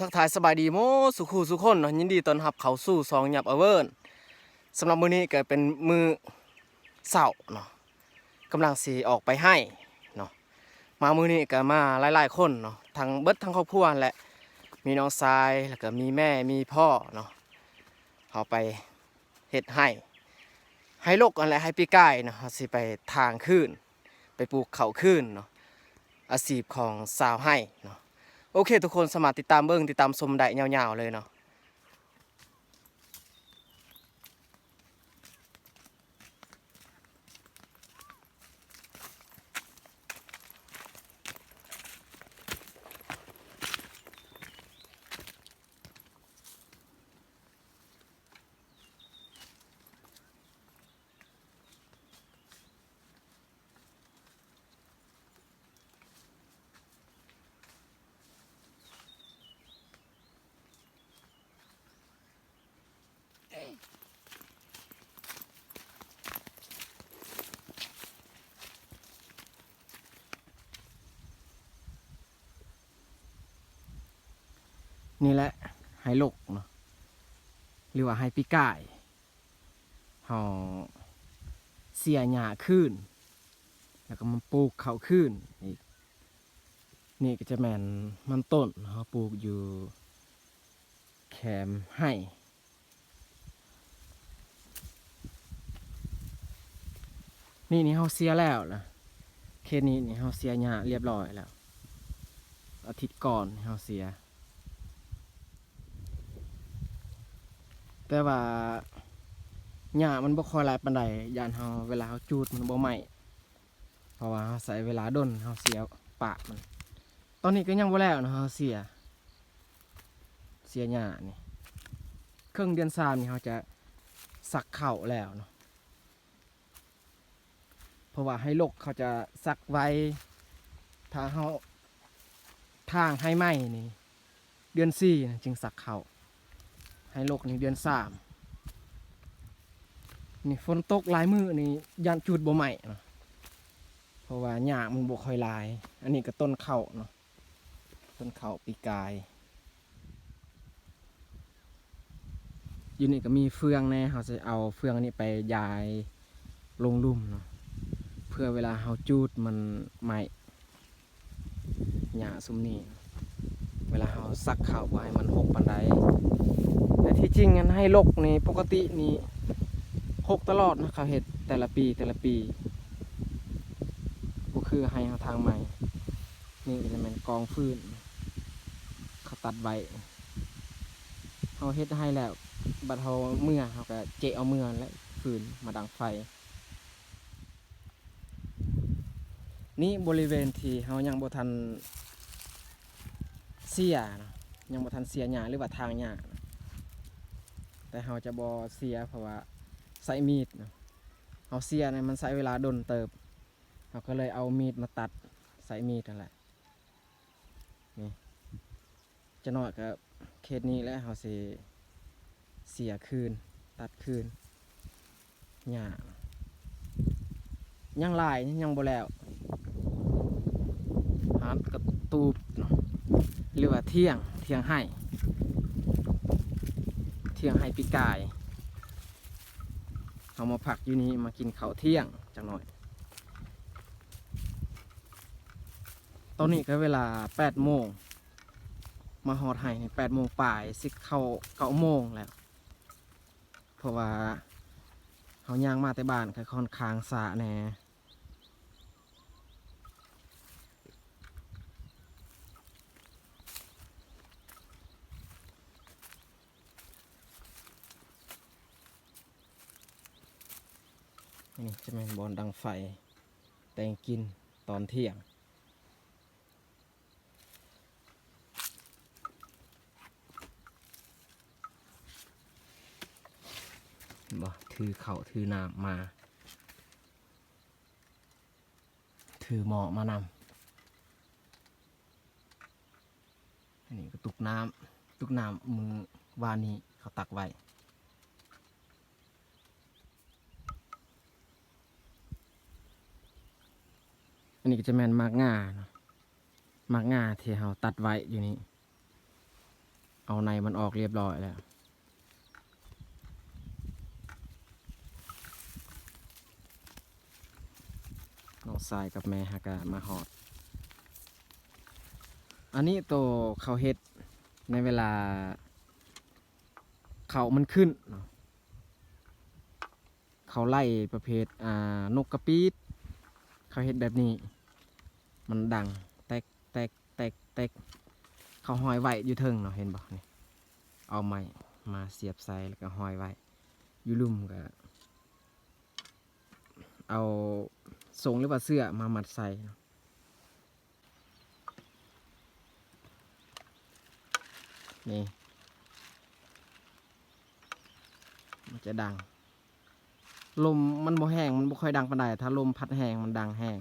ทักทายสบายดีโมสุขูสุขคนยินดีต้อนรับเขาสู่ซองหยับอเวิร์นสำหรับมือนี้ก็เป็นมือเสาเนาะกำลังสีออกไปให้เนาะมามือนี้ก็มาหลายๆคนเนาะทั้งเบิดทั้งครอบครัวแหละมีน้องชายแล้วก็มีแม่มีพ่อเนาะเอาไปเฮ็ดให้ให้ลกอันและให้ปีกายเนาะเาสิไปทางขึ้น ไปปลูกเขาขึ้นเนาะอาชีพของสาวให้เนาะ โอเค ทุกคนสามารถติดตามเบิ้งติดตามชมได้ยาวๆเลยเนาะ นี่แหละไฮโลกเนาะหรือว่าไฮปีกายเฮาเสียหญ้าขึ้น แล้วก็มันปลูกเขาขึ้นอีกนี่ก็จะแมนมันต้นเขาปลูกอยู่แคมให้นี่นี่เขาเสียแล้วนะเคสนี้นี่เขาเสียหญ้าเรียบร้อยแล้ว อาทิตย์ก่อนเขาเสีย แต่ว่าหญ้ามันบ่ค่อยหลายปานใดยานเฮาเวลาเฮาจูดมันบ่ไหม้เพราะว่าเฮาใส่เวลาดนเฮาเสียปากมัน ตอนนี้ก็ยังบ่แล้วนะเฮาเสีย เสียหญ้านี่ครึ่งเดือนสามนี่เฮาจะสักเข่าแล้วเนาะเพราะว่าให้ลกเขาจะสักไว้ถ้าเฮาทางให้ไหม้นี่เดือนสี่จึงสักเข่า ให้โลกนี่เดือนสามนี่ฝนตกหลายมือนี่ยันจุดบ่ใหม่เนาะเพราะว่าหญ้ามันบ่ค่อยลาย อันนี้ก็ต้นเข้าเนาะต้นเข้าปีกายอยู่นี่ก็มีเฟืองแน่เขาจะเอาเฟืองนี้ไปยายลงลุ่มเนาะเพื่อเวลาเขาจูดมันใหม่หญ้าซุมนี้เวลาเขาซักข้าวบ่ให้มันหกปันได แต่ที่จริงงั้นให้ลกนี่ปกตินี่หกตลอดนะเขาเห็ดแต่ละปีแต่ละปีก็คือให้เขาทางใหม่ นี่จะเป็นกองฟืนเขาตัดใบเขาเฮ็ดให้แล้วบัดเขาเมื่อเขาก็เจเอาเมื่อและฟืนมาดังไฟ นี่บริเวณที่เขายังบ่ทันเสียนะยังบ่ทันเสียหญ้าหรือว่าทางหญ้า แต่เราจะบอเสียเพราะว่าใส่มีดเนาเอาเสียเนี่ยมันใช้เวลาดนเติบเราก็เลยเอามีดมาตัดใส่มีดนั่นแหละนี่จะน้อยกับเคสนี้แล้วเราสิเสียคืน ตัดคืนหญ้ายังลายยังบ่แล้วหากระตูบหรือว่าเที่ยงเที่ยงให้ ที่ยงให้ปีกายเอามาผักอยู่นี้มากินเขาเที่ยงจังหน่อย ตอนนี้ก็เวลาแปดโมง มาหอดไห้แปดโมงป่ายสิเข้าเก้าโมงแล้ว เพราะว่าเขาย่างมาแต่บ้านก็ค่อนข้างสะแน่ นี่จะเป็นบอลดังไฟ แตงกินตอนเที่ยง บ่ถือเขาถือน้ำมา ถือหมอมานำอันนี้ก็ตุกน้ำตุกน้ำมือวานนี้เขาตักไว้ อันนี้ก็จะแมนมากง่ามากง่าที่เราตัดไว้อยู่นี่เอาในมันออกเรียบร้อยแล้ว น้องทรายกับแม่ฮากามาหอด อันนี้โตวเขาเฮ็ดในเวลา เขามันขึ้น เขาไล่ประเภทนกกระปีดเขาเฮ็ดแบบนี้ มันดังแตกแตกแตกแตกเขาห้อยไว้อยู่เทิงเนาะเห็นบ่นี่เอาไม้มาเสียบใส่แล้วก็ห้อยไว้อยู่ลุ่มก็เอาทรงหรือว่าเสื้อมามัดใส่เนาะนี่มันจะดัง ลมมันบ่แห้งมันบ่ค่อยดังปานใดถ้าลมพัดแห้งมันดังแห้ง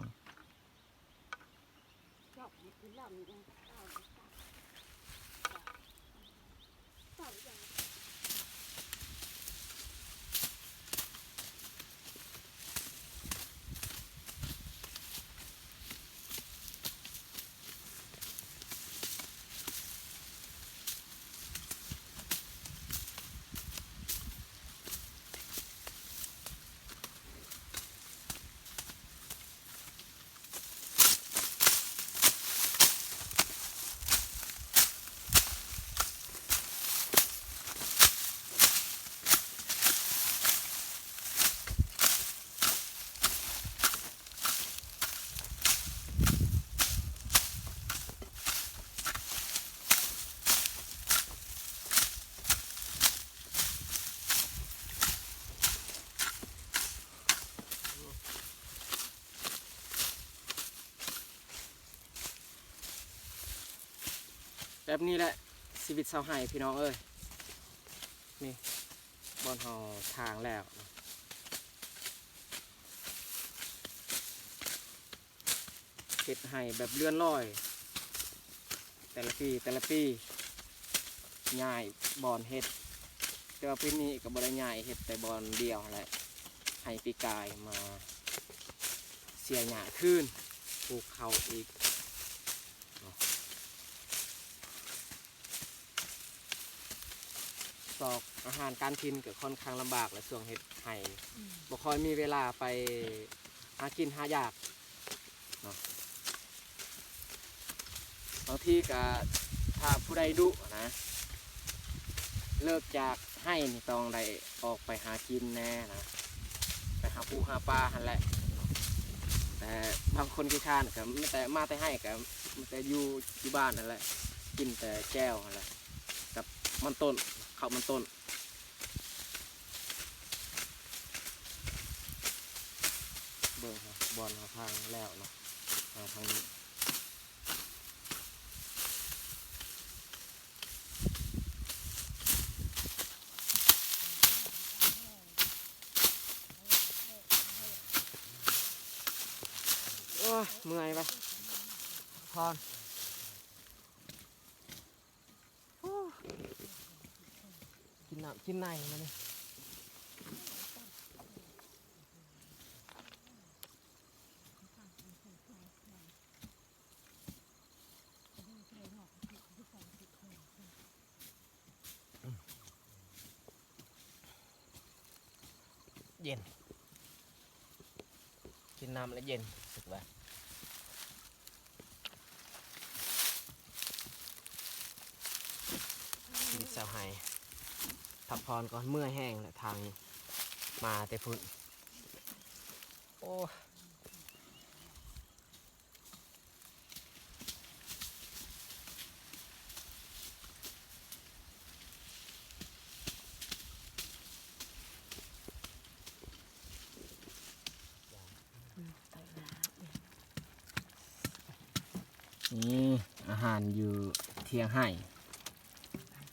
แบบนี้แหละชีวิตชาวไห่พี่น้องเอ้ยนี่บอนเฮาทางแล้วเห็ดไห่แบบเลื่อนลอย แต่ละปีแต่ละปีง่ายบอนเห็ด แต่ว่าปีนี้กับบริง่ายเห็ดแต่บอนเดียวแหละไห่ปีกายมาเสียหยาขึ้นปลูกเขาอีก สอกอาหารการกินก็ค่อนข้างลำบากและช่วงเห็ดไห่บ่ค่อยมีเวลาไปหากินหายากเนาะบางทีก็ถ้าผู้ใดดุนะ เลิกจากให้นี่ต้องได้ออกไปหากินแน่นะไปหาปูหาปลาหันแหละ แต่บางคนขี้ข้านก็ไม่แต่มาแต่ให้ก็มีแต่อยู่ที่บ้านนั่นแหละ กินแต่แก้วนั่นแหละกับมันต้น เขามันต้น เบิ่งครับบอลเขาทางแล้วเนาะมาทางนี้โอ้ยเมื่อยไปพอนโอ้กิ น้ำกินในมาเลยเย็น กินน้ำแล้วเย็นสึกว่ากินสาวไห้ พักผ่อนก่อนเมื่อแห้งแล้วทางมาแต่พุ่นโอ้นี่อาหารอยู่เที่ยงให้ ทาน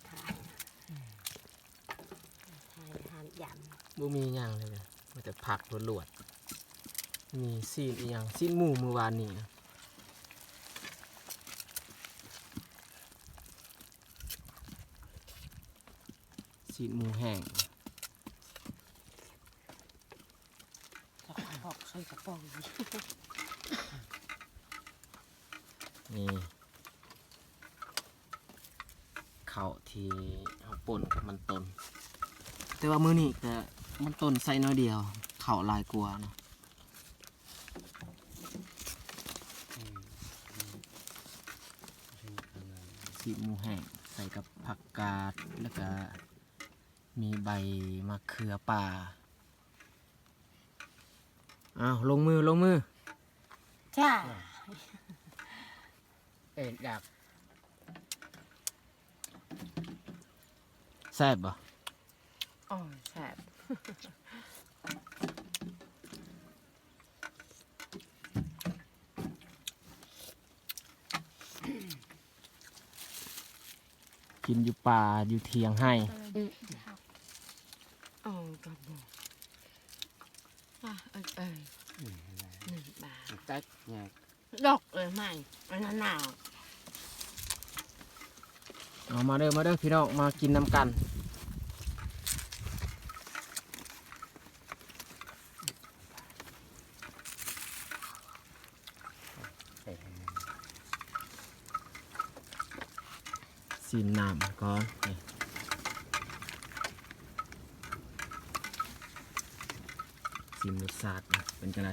ทานอาหารย บ่มีหยังเลยนะมันจะผักลวดๆมีซีนอีหยังซีนหมูเมื่อวานนี้นะซีนหมูแห้งำจะขอกใส่กระป๋องนี่นี่ข้าวที่เฮาป่นกับมันต้นแต่ว่ามื้อนี้ก็ มันต้นใส่น้อยเดียว เข้าลายกว่าเนะสีมูแห้งใส่กับผักกาด แล้วก็มีใบมะเขือป่าอ้าวลงมือลงมือ จ้า เอ็ดอยากแซ่บบ่อ๋อแซ่บ กินอยู่ป่าอยู่เทียงให้อ๋อกับบ่อะเอ้ยเอ้ยหนึ่งบาทตัดอยากดอกเลยใหม่อันนั้นหนาวเอามาเด้อมาเด้อพี่น้องมากินน้ำกัน ซีมน้ำก่อนนี่ซีมรสชาตินะเป็นจังไง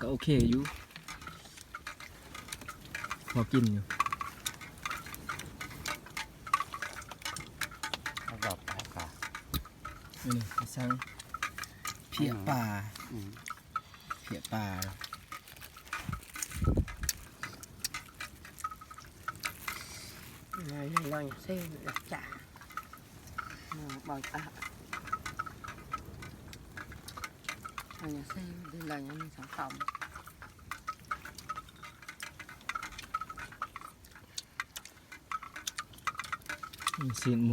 ก็โอเคอยู่ พอกินอยู่เอาดอกไปค่ะนี่นี่ไปสั่งเพียป่าเพียป่าเลยเลยเส้นาะ อันนี้เส้นเลยเลยยังมีสองคำนี่ซีนห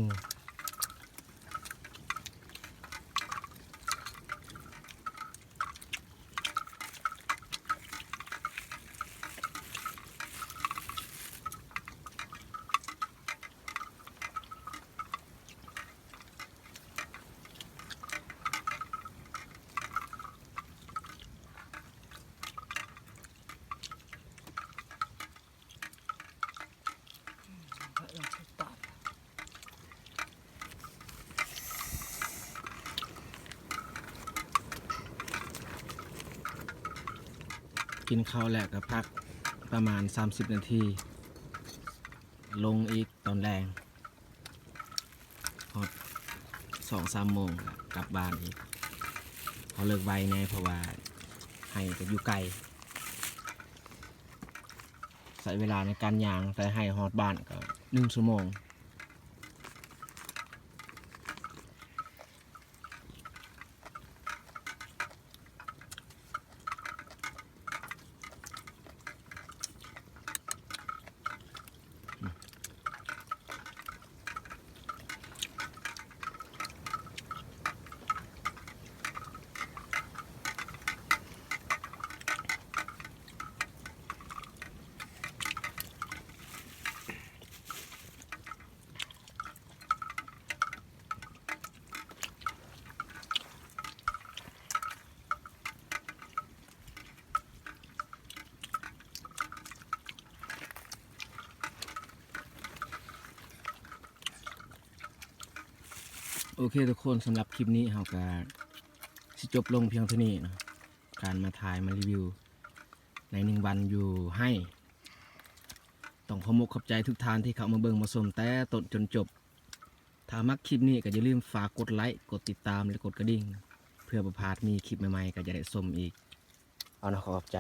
กินข้าวแล้วก็พักประมาณ 30 นาที ลงอีกตอนแรงพอสองสามโมงกลับบ้านอีกพอเลิกไวแน่เพราะว่าให้ก็อยู่ไกลใช้เวลาในการยางแต่ให้ฮอดบ้านก็หนึ่งชั่วโมง โอเคทุกคนสำหรับคลิปนี้เราก็สิจบลงเพียงเท่านี้นะการมาถ่ายมารีวิว ในหนึ่งวันอยู่ให้ต้องขอมกขอบใจทุกท่านที่เข้ามาเบิ่งมาชมแต่ต้นจนจบ ถ้ามักคลิปนี้ก็อย่าลืมฝากกดไลค์กดติดตามและกดกระดิ่ง เพื่อประพาดมีคลิปใหม่ๆก็จะได้ชมอีก เอานะขอขอบใจ